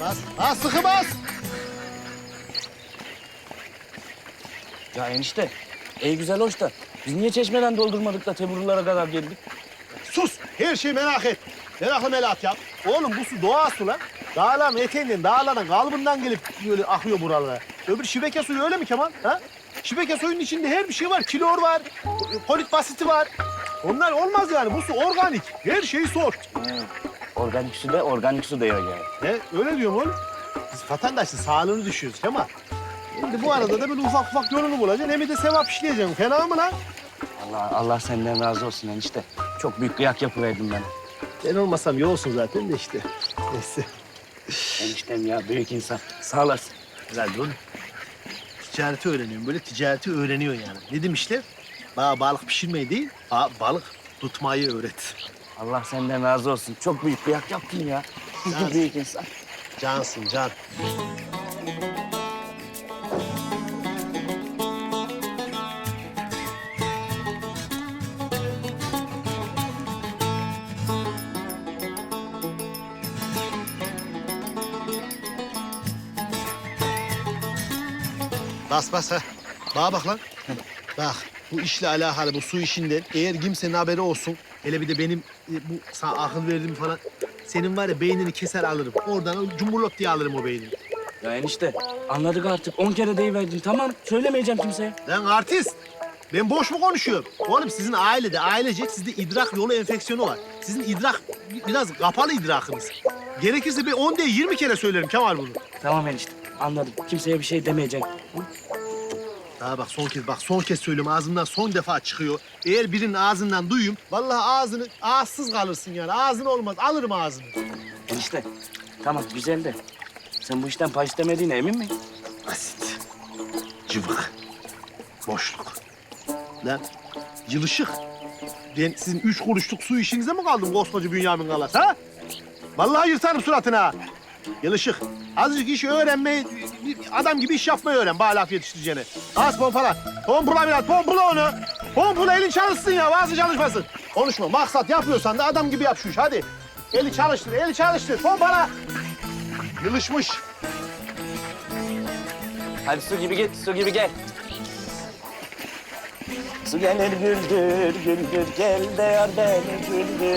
Bas, bas sıkı bas. Ya enişte, ey güzel hoş da biz niye çeşmeden doldurmadık da teburlara kadar geldik? Sus, her şeyi merak et. Meraklı melat yap. Oğlum bu su doğa su lan. Dağların eteğinden, dağların kalbından gelip böyle akıyor buralara. Öbür şibeke suyu öyle mi Kemal? Ha? Şibeke suyunun içinde her bir şey var. Kilor var, polit basiti var. Onlar olmaz yani. Bu su organik. Her şey sor. Organik su da organik su diyor yani. Ne? Öyle diyorum oğlum. Biz vatandaşın sağlığını düşüyoruz Kemal. Şimdi bu arada da böyle ufak ufak yolunu bulacaksın. Hem de sevap işleyeceksin. Fena mı lan? Allah Allah senden razı olsun enişte. Çok büyük kıyak yapıverdin bana. Ben olmasam iyi olsun zaten de işte. Neyse. Eniştem ya büyük insan. Sağ olasın. Güzel dur. Ticareti öğreniyorum. Böyle ticareti öğreniyorsun yani. Ne demişler? Bana balık pişirmeyi değil, ba- balık tutmayı öğret. Allah senden razı olsun. Çok büyük kıyak yaptın ya. Ol. büyük insan. Cansın can. Bas bas ha. Bana bak lan. Bak bu işle alakalı bu su işinden eğer kimsenin haberi olsun. Hele bir de benim e, bu sana akıl verdiğim falan. Senin var ya beynini keser alırım. Oradan cumburlop diye alırım o beynini. Ya enişte anladık artık. On kere deyiverdin. Tamam söylemeyeceğim kimseye. Lan artist. Ben boş mu konuşuyorum? Oğlum sizin ailede, ailecek sizde idrak yolu enfeksiyonu var. Sizin idrak biraz kapalı idrakınız. Gerekirse bir 10 değil 20 kere söylerim Kemal bunu. Tamam enişte anladım. Kimseye bir şey demeyeceğim. Daha bak son kez bak son kez söylüyorum ağzımdan son defa çıkıyor. Eğer birinin ağzından duyayım vallahi ağzını ağızsız kalırsın yani. Ağzın olmaz alırım ağzını. Enişte tamam güzel de sen bu işten pay istemediğine emin misin? Basit. Cıvık. Boşluk. Lan yılışık. Ben sizin üç kuruşluk su işinize mi kaldım koskoca Bünyamin Galas ha? Vallahi yırtarım suratına. Yılışık. Azıcık iş öğrenmeyi, adam gibi iş yapmayı öğren bana laf yetiştireceğine. Az pompala. Pompala biraz, pompala onu. Pompala elin çalışsın ya, bazı çalışmasın. Konuşma, maksat yapıyorsan da adam gibi yap şu iş, hadi. Eli çalıştır, eli çalıştır, pompala. Yılışmış. Hadi su gibi git, su gibi gel. Su gelir güldür, güldür, gel de yar beni güldür.